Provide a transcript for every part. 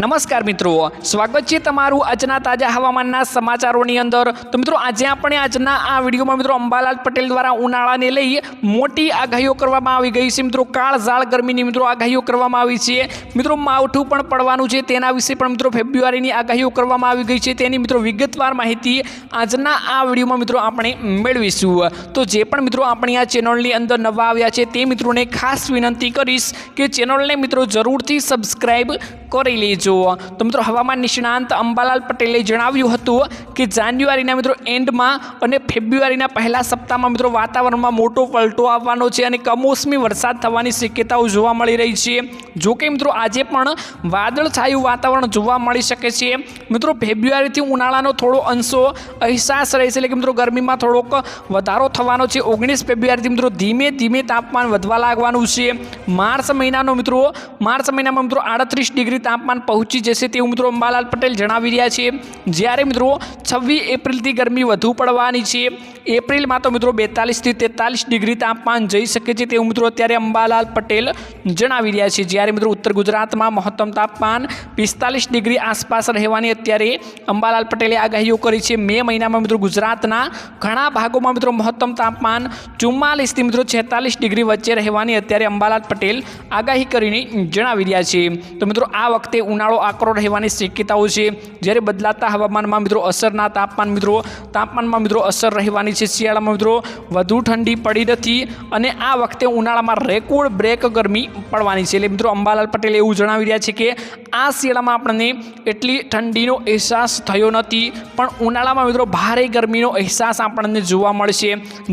નમસ્કાર મિત્રો. સ્વાગત છે તમારું આજના તાજા હવામાનના સમાચારોની અંદર. તો મિત્રો, આજે આપણે આજના આ વિડીયોમાં મિત્રો અંબાલાલ પટેલ દ્વારા ઉનાળાને લઈ મોટી આગાહીઓ કરવામાં આવી ગઈ છે. મિત્રો કાળઝાળ ગરમીની મિત્રો આગાહીઓ કરવામાં આવી છે. મિત્રો, માવઠું પણ પડવાનું છે. તેના વિશે પણ મિત્રો ફેબ્રુઆરીની આગાહીઓ કરવામાં આવી ગઈ છે. તેની મિત્રો વિગતવાર માહિતી આજના આ વિડીયોમાં મિત્રો આપણે મેળવીશું. તો જે પણ મિત્રો આપણી આ ચેનલની અંદર નવા આવ્યા છે, તે મિત્રોને ખાસ વિનંતી કરીશ કે ચેનલને મિત્રો જરૂરથી સબસ્ક્રાઈબ કરી લેજો. તો મિત્રો, હવામાન નિષ્ણાંત અંબાલાલ પટેલે જણાવ્યું હતું કે જાન્યુઆરીના મિત્રો એન્ડમાં અને ફેબ્રુઆરીના પહેલા સપ્તાહમાં મિત્રો વાતાવરણમાં મોટો પલટો આવવાનો છે અને કમોસમી વરસાદ થવાની શક્યતાઓ જોવા મળી રહી છે. જો કે મિત્રો, આજે પણ વાદળછાયું વાતાવરણ જોવા મળી શકે છે. મિત્રો, ફેબ્રુઆરીથી ઉનાળાનો થોડો અંશો અહેસાસ રહેશે એટલે કે મિત્રો ગરમીમાં થોડોક વધારો થવાનો છે. ઓગણીસ ફેબ્રુઆરીથી મિત્રો ધીમે ધીમે તાપમાન વધવા લાગવાનું છે. માર્ચ મહિનાનો મિત્રો, માર્ચ મહિનામાં મિત્રો આડત્રીસ ડિગ્રી તાપમાન પહોંચી જશે તેવું મિત્રો અંબાલાલ પટેલ જણાવી રહ્યા છે. જ્યારે મિત્રો છવ્વીસ એપ્રિલથી ગરમી વધુ પડવાની છે. એપ્રિલમાં તો મિત્રો બેતાલીસથી તેતાલીસ ડિગ્રી તાપમાન જઈ શકે છે તેવું મિત્રો અત્યારે અંબાલાલ પટેલ જણાવી રહ્યા છે. જ્યારે મિત્રો ઉત્તર ગુજરાતમાં મહત્તમ તાપમાન પિસ્તાલીસ ડિગ્રી આસપાસ રહેવાની અત્યારે અંબાલાલ પટેલે આગાહીઓ કરી છે. મે મહિનામાં મિત્રો ગુજરાતના ઘણા ભાગોમાં મિત્રો મહત્તમ તાપમાન ચુમ્માલીસથી મિત્રો છેતાલીસ ડિગ્રી વચ્ચે રહેવાની અત્યારે અંબાલાલ પટેલ આગાહી કરીને જણાવી રહ્યા છે. તો મિત્રો આ વખતે ઉનાળો આકરો રહેવાની શક્યતાઓ છે. જ્યારે બદલાતા હવામાનમાં મિત્રો અસરના તાપમાન મિત્રો તાપમાનમાં મિત્રો અસર રહેવાની છે શિયાળામાં મિત્રો. વધુ ઠંડી પડી નથી અને આ વખતે ઉનાળામાં રેકોર્ડ બ્રેક ગરમી પડવાની છે. એટલે મિત્રો અંબાલાલ પટેલ એવું જણાવી રહ્યા છે કે આ શિયાળામાં આપણને એટલી ઠંડીનો અહેસાસ થયો નથી, પણ ઉનાળામાં મિત્રો ભારે ગરમીનો અહેસાસ આપણને જોવા મળશે.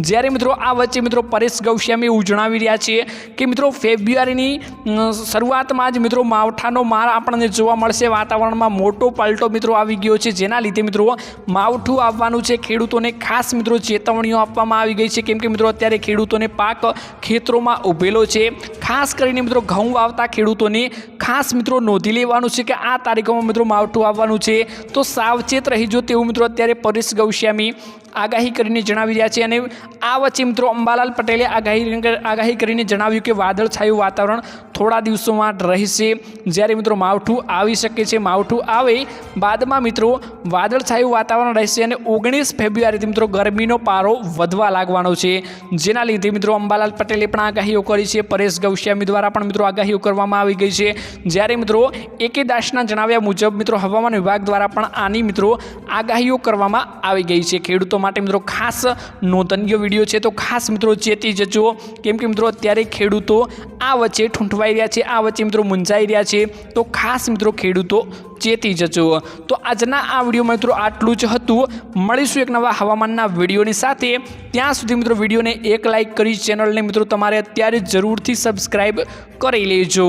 જ્યારે મિત્રો આ વચ્ચે મિત્રો પરેશ ગૌશ્યામી એવું જણાવી રહ્યા છે કે મિત્રો ફેબ્રુઆરીની શરૂઆતમાં જ મિત્રો માવઠાનો માર આપણને જોવા મળશે. વાતાવરણમાં મોટો પલટો મિત્રો આવી ગયો છે, જેના લીધે મિત્રો માવઠું આવવાનું છે. ખેડૂતોને ખાસ મિત્રો ચેતવણીઓ આપવામાં આવી ગઈ છે, કેમ કે મિત્રો અત્યારે ખેડૂતોને પાક ખેતરોમાં ઉભેલો છે. ખાસ કરીને મિત્રો ઘઉં વાવતા ખેડૂતોને ખાસ મિત્રો નોંધી લેવાનું છે કે આ તારીખોમાં મિત્રો માવઠું આવવાનું છે. તો સાવચેત રહીજો તેવું મિત્રો અત્યારે પરેશ ગૌશ્યામી આગાહી કરીને જણાવી રહ્યા છે અને આ વચ્ચે મિત્રો અંબાલાલ પટેલે આગાહી આગાહી કરીને જણાવ્યું કે વાદળછાયું વાતાવરણ થોડા દિવસોમાં રહેશે. જ્યારે મિત્રો માવઠું આવી શકે છે, માવઠું આવે બાદમાં મિત્રો વાદળછાયું વાતાવરણ રહેશે અને ઓગણીસ ફેબ્રુઆરીથી મિત્રો ગરમીનો પારો વધવા લાગવાનો છે. જેના લીધે મિત્રો અંબાલાલ પટેલે પણ આગાહીઓ કરી છે. પરેશ ગૌશ્યામી દ્વારા પણ મિત્રો આગાહીઓ કરવામાં આવી ગઈ છે. જ્યારે મિત્રો એકે દાસના જણાવ્યા મુજબ, મિત્રો, હવામાન વિભાગ દ્વારા પણ આની, મિત્રો, આગાહીઓ કરવામાં આવી ગઈ છે. ખેડૂતો માટે, મિત્રો, ખાસ નોંધનીય વીડિયો છે. તો ખાસ, મિત્રો, ચેતી જજો. કેમ કે, મિત્રો, અત્યારે ખેડૂતો આ વચ્ચે ઠૂંઠવાઈ રહ્યા છે, આ વચ્ચે, મિત્રો, મૂંઝાઈ રહ્યા છે. તો ખાસ, મિત્રો, ખેડૂતો ચેતી જજો. તો આજના આ વિડીયોમાં, મિત્રો, આટલું જ હતું. મળીશું એક નવા હવામાનના વિડીયોની સાથે. ત્યાં સુધી, મિત્રો, વિડીયોને એક લાઇક કરી ચેનલને, મિત્રો, તમારે અત્યારે જરૂરથી સબસ્ક્રાઈબ કરી લેજો.